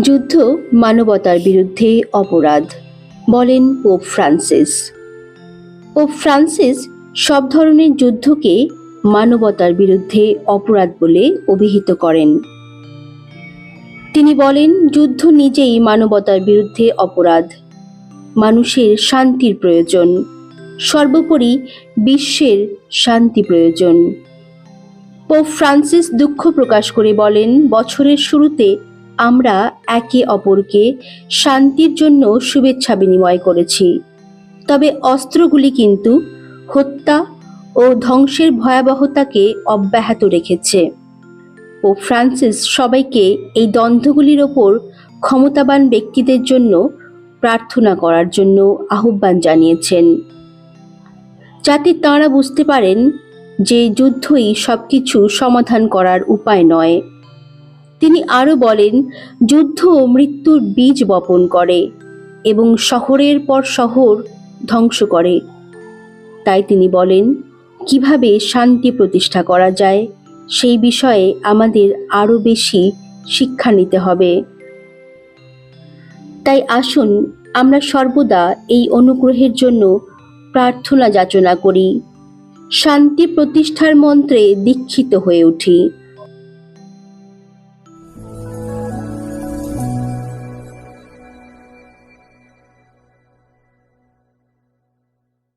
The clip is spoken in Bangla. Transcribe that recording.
যুদ্ধ মানবতার বিরুদ্ধে অপরাধ, বলেন পোপ ফ্রান্সিস। পোপ ফ্রান্সিস সব ধরনের যুদ্ধকে মানবতার বিরুদ্ধে অপরাধ বলে অভিহিত করেন। তিনি বলেন, যুদ্ধ নিজেই মানবতার বিরুদ্ধে অপরাধ, মানুষের শান্তির প্রয়োজন, সর্বোপরি বিশ্বের শান্তি প্রয়োজন। পোপ ফ্রান্সিস দুঃখ প্রকাশ করে বলেন, বছরের শুরুতে আমরা একে অপরকে শান্তির জন্য শুভেচ্ছা বিনিময় করেছি। তবে অস্ত্রগুলি কিন্তু হত্যা ও ধ্বংসের ভয়াবহতাকে অব্যাহত রেখেছে। ও ফ্রান্সিস সবাইকে এই দ্বন্দ্বগুলির ওপর ক্ষমতাবান ব্যক্তিদের জন্য প্রার্থনা করার জন্য আহ্বান জানিয়েছেন। যাতে তাঁরা বুঝতে পারেন যে যুদ্ধই সবকিছু সমাধান করার উপায় নয়। তিনি আরও বলেন, যুদ্ধ ও মৃত্যুর বীজ বপন করে এবং শহরের পর শহর ধ্বংস করে। তাই তিনি বলেন, কীভাবে শান্তি প্রতিষ্ঠা করা যায়, সেই বিষয়ে আমাদের আরও বেশি শিক্ষা নিতে হবে। তাই আসুন, আমরা সর্বদা এই অনুগ্রহের জন্য প্রার্থনা যাচনা করি। শান্তি প্রতিষ্ঠার মন্ত্রে দীক্ষিত হয়ে উঠি।